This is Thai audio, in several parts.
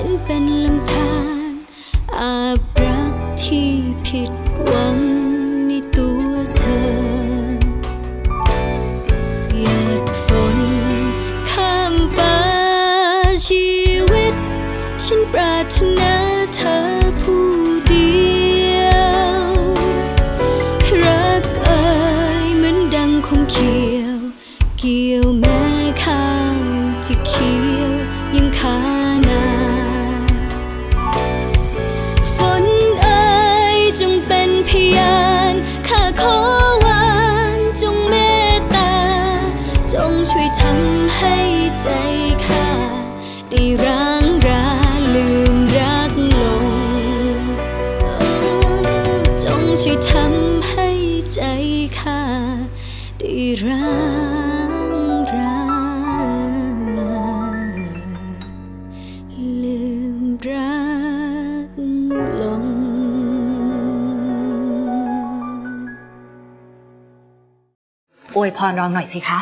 ฉันเป็นลำธารอาบรักที่ผิดหวังในตัวเธอหยาดฝนข้ามฟ้าชีวิต ฉันปรารถนาเธอผู้เดียว รักเอ่ยเหมือนดังคมเขีย วยพรรองหน่อยสิคะ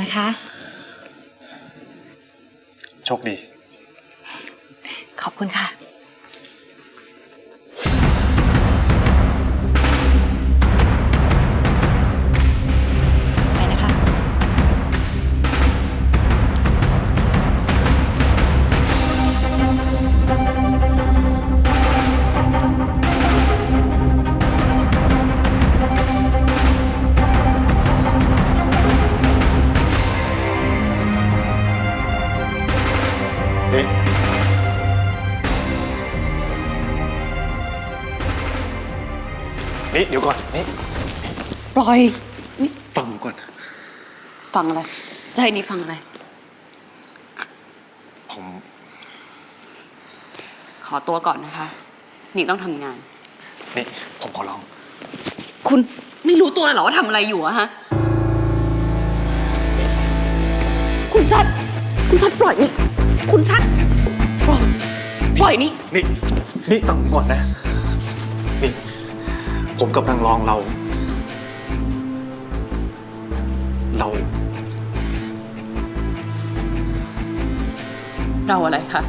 นะคะ โชคดี ขอบคุณค่ะ อยฟังผมก่อน ฟังอะไรจะให้นี่ฟังอะไร ผม ขอตัวก่อนนะคะ นี่ต้องทำงาน นี่ ผมขอร้อง คุณไม่รู้ตัวเลยเหรอว่าทำอะไรอยู่อะฮะ คุณชัด คุณชัดปล่อยนี่ คุณชัด ปล่อยปล่อยนี่ นี่ นี่ฟังผมก่อนนะ นี่ ผมกำลังลองเราเรา เราอะไรคะ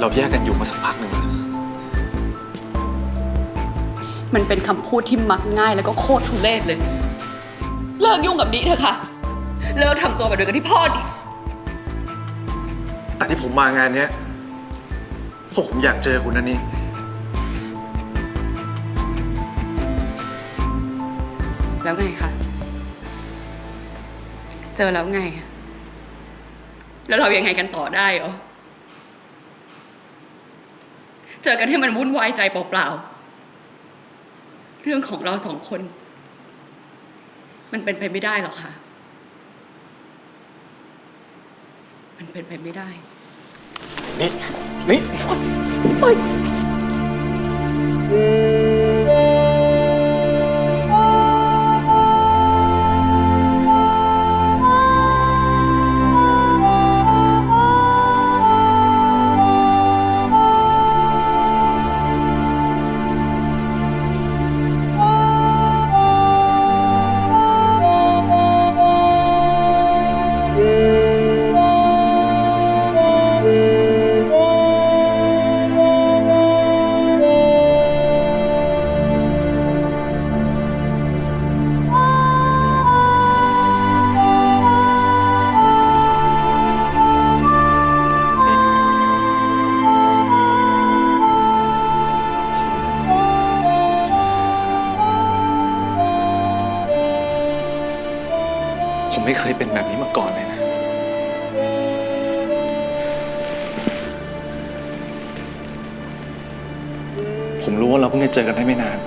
เราแยกกันอยู่มาสักพักหนึ่งแล้วมันเป็นคำพูดที่มักง่ายแล้วก็โคตรทุเรศเลย เลิกยุ่งกับนี้เถอะค่ะ เลิกทำตัวแบบเดียวกับที่พ่อดิ แต่ที่ผมมางานเนี้ยเพราะผมอยากเจอคุณนะนี่แล้วไงคะเจอแล้วไงอะแล้วเรายังไงกันต่อได้เหรอ เจอกันให้มันวุ่นวายใจเปล่าๆ เรื่องของเราสองคน มันเป็นไปไม่ได้หรอกค่ะ มันเป็นไปไม่ได้ นี่นี่ ผมรู้ว่าเราเพิ่งจะเจอกันได้ไม่นาน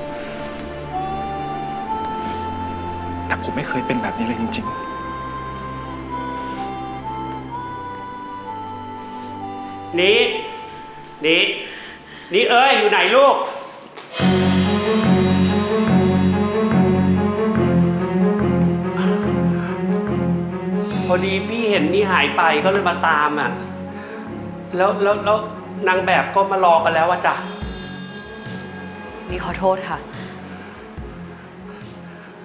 แต่ผมไม่เคยเป็นแบบนี้เลยจริง ๆ นี่นี่นี่เอ้ย อยู่ไหนลูก พอดีพี่เห็นนี่หายไปก็เลยมาตามอะ แล้วแล้วแล้วนางแบบก็มารอกันแล้วอะจ้ะ นี่ขอโทษค่ะ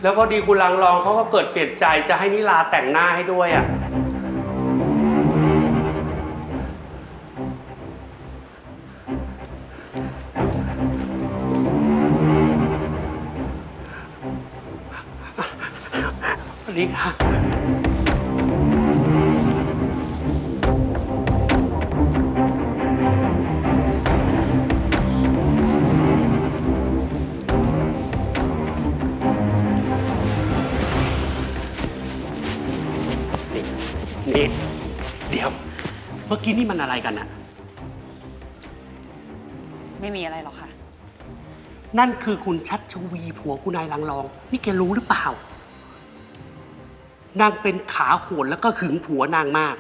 แล้วพอดีคุณลังรองเขาก็เกิดเปลี่ยนใจจะให้นิลาแต่งหน้าให้ด้วยอะ สวัสดีค่ะ มื่อกี้นี่มันอะไรกันอะไม่มีอะไรหรอกค่ะ นั่นคือคุณชัดชวีผัวคุณนายลังรอง นี่แกรู้หรือเปล่า นางเป็นขาโหดแล้วก็หึงผัวนางมาก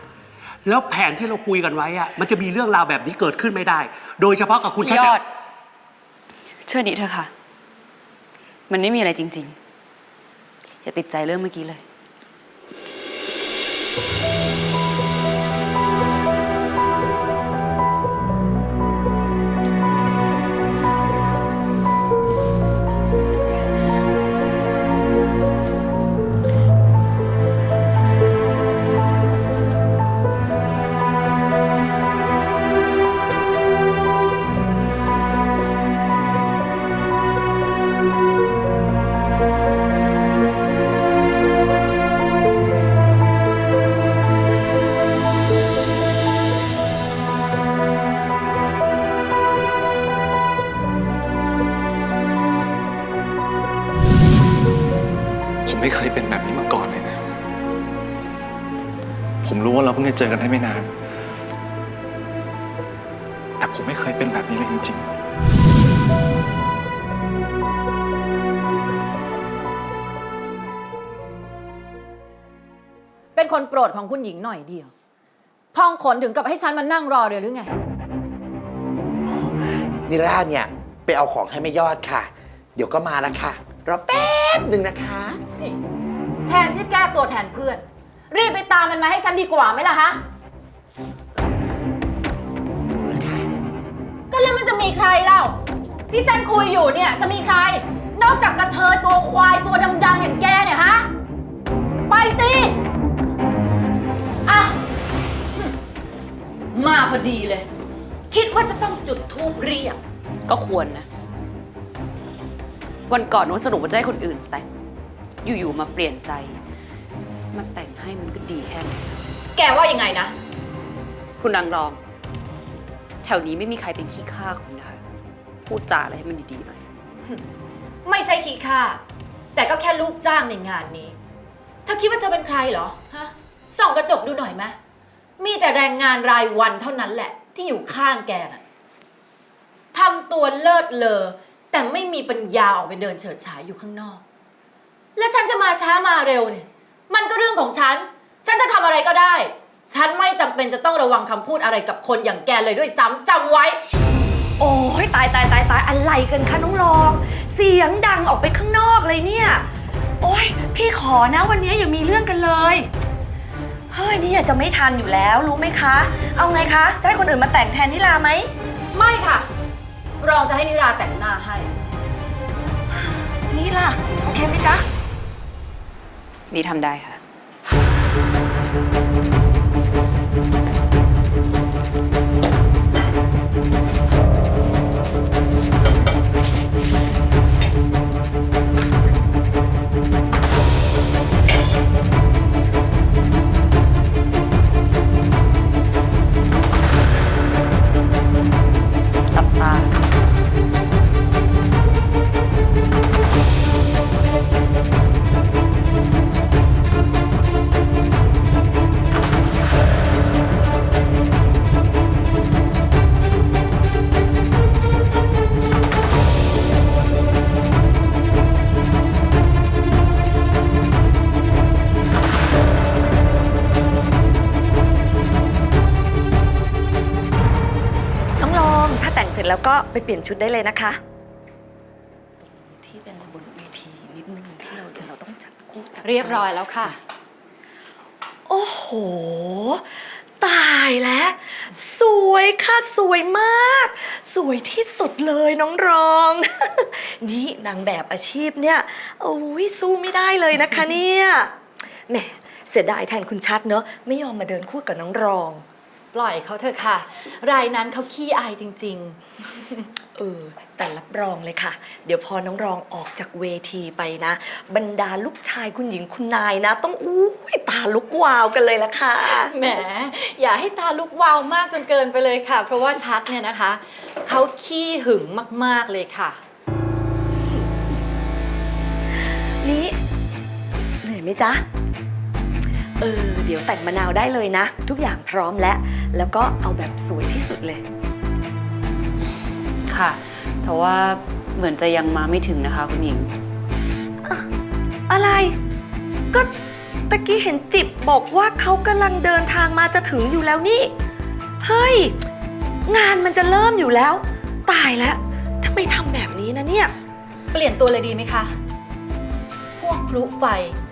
แล้วแผนที่เราคุยกันไว้อะมันจะมีเรื่องราวแบบนี้เกิดขึ้นไม่ได้ โดยเฉพาะกับคุณชัพี่ดยชอด เชื่อนิดเถอะค่ะ มันไม่มีอะไรจริง ๆ อย่าติดใจเรื่องเมื่อกี้เลย ไม่เคยเป็นแบบนี้มาก่อนเลยนะ ผมรู้ว่าเราเพิ่งจะเจอกันได้ไม่นาน แต่ผมไม่เคยเป็นแบบนี้เลยจริง ๆเป็นคนโปรดของคุณหญิงหน่อยเดียว พองขนถึงกับให้ฉันมานั่งรอเรือหรือไง นิราเนี่ย ไปเอาของให้แม่ยอดค่ะ เดี๋ยวก็มาแล้วค่ะ รอแป๊บหนึ่งนะคะ นี่แทนที่แก้ตัวแทนเพื่อน รีบไปตามมันมาให้ฉันดีกว่าไหมล่ะฮะหนูนะคะก็แล้วมันจะมีใครเล่า ที่ฉันคุยอยู่เนี่ยจะมีใคร นอกจากกระเทยตัวควายตัวดำๆอย่างแกเนี่ยฮะ ไปสิอะหึมาพอดีเลย คิดว่าจะต้องจุดทูบเรียก ก็ควรนะ วันก่อนนู้นสรุปว่าจะให้คนอื่นแต่ง อยู่ๆมาเปลี่ยนใจ มาแต่งให้มันก็ดีแค่ไหนแกว่ายังไงนะ คุณนางรอง แถวนี้ไม่มีใครเป็นขี้ข้าคุณนะคะพูดจาอะไรให้มันดีๆหน่อย ไม่ใช่ขี้ข้าแต่ก็แค่ลูกจ้างในงานนี้ เธอคิดว่าเธอเป็นใครเหรอฮะส่องกระจกดูหน่อยไหมมีแต่แรงงานรายวันเท่านั้นแหละ ที่อยู่ข้างแกน่ะทำตัวเลิศเลอแต่ไม่มีปัญญาออกไปเดินเฉิดฉายอยู่ข้างนอก แล้วฉันจะมาช้ามาเร็วเนี่ย มันก็เรื่องของฉัน ฉันจะทำอะไรก็ได้ ฉันไม่จำเป็นจะต้องระวังคำพูดอะไรกับคนอย่างแกเลยด้วยซ้ำจำไว้ โอ้ยตายตายตายตายอะไรกันคะน้องรอง เสียงดังออกไปข้างนอกเลยเนี่ย โอ้ยพี่ขอนะวันนี้อย่ามีเรื่องกันเลย เฮ้ยนี่จะไม่ทันอยู่แล้วรู้ไหมคะ เอาไงคะ จะให้คนอื่นมาแต่งแทนนิลาไหม ไม่ค่ะ รองจะให้นิราแต่งหน้าให้ นี่ล่ะ โอเคไหมจ๊ะ นี่ทำได้ค่ะ ไปเปลี่ยนชุดได้เลยนะคะ ที่เป็นบนเวทีนิดนึงที่เราเดี๋ยวเราต้องจัดคู่จัดเรียบร้อยแล้วค่ะ โอ้โห ตายแล้ว สวยค่ะ สวยมาก สวยที่สุดเลยน้องรอง นี่นางแบบอาชีพเนี่ยโอ้ยสู้ไม่ได้เลยนะคะเนี่ยแหมเสียดายแทนคุณชัดเนอะไม่ยอมมาเดินคู่กับน้องรอง ปล่อยเขาเถอะค่ะ รายนั้นเขาขี้อายจริงเออ แต่รับรองเลยค่ะ เดี๋ยวพอน้องรองออกจากเวทีไปนะ บรรดาลูกชายคุณหญิงคุณนายนะ ต้องอู้ยตาลุกวาวกันเลยละค่ะๆแหม อย่าให้ตาลุกวาวมากจนเกินไปเลยค่ะ เพราะว่าชัดเนี่ยนะคะ เขาขี้หึงมากๆเลยค่ะ นี่เหนื่อยไหมจ๊ะ เออเดี๋ยวแต่งมะนาวได้เลยนะ ทุกอย่างพร้อมแล้ว แล้วก็เอาแบบสวยที่สุดเลย ค่ะ แต่ว่าเหมือนจะยังมาไม่ถึงนะคะคุณหญิง อะไร ก็ตะกี้เห็นจิบบอกว่าเขากำลังเดินทางมาจะถึงอยู่แล้วนี่ เฮ้ย งานมันจะเริ่มอยู่แล้ว ตายแล้วทำไมทำแบบนี้นะเนี่ย เปลี่ยนตัวเลยดีไหมคะ พวกพลุไฟ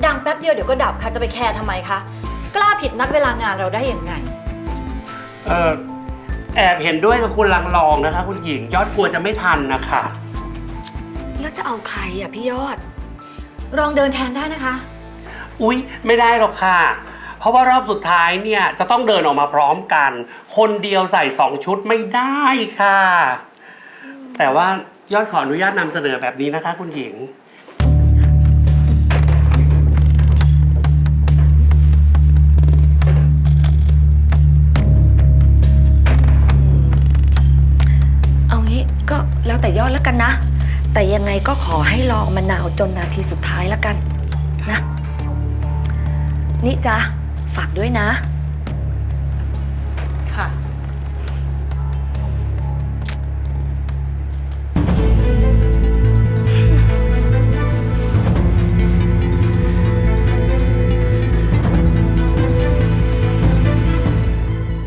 ดังแป๊บเดียวเดี๋ยวก็ดับค่ะ จะไปแคร์ทำไมคะกล้า ผิดนัดเวลางานเราได้ยังไง เออแอบเห็นด้วยกับคุณลังลองนะคะ คุณหญิงยอดกลัวจะไม่ทันนะคะ แล้วจะเอาใครอะพี่ยอด รองเดินแทนได้นะคะ อุ๊ย ไม่ได้หรอกค่ะ เพราะว่ารอบสุดท้ายเนี่ยจะต้องเดินออกมาพร้อมกัน คนเดียวใส่สองชุดไม่ได้ค่ะ แต่ว่ายอดขออนุญาตนำเสนอแบบนี้นะคะ คุณหญิง แล้วแต่ยอดแล้วกันนะ แต่ยังไงก็ขอให้ลองมะนาวจนนาทีสุดท้ายแล้วกันนะ นี่จ้ะฝากด้วยนะ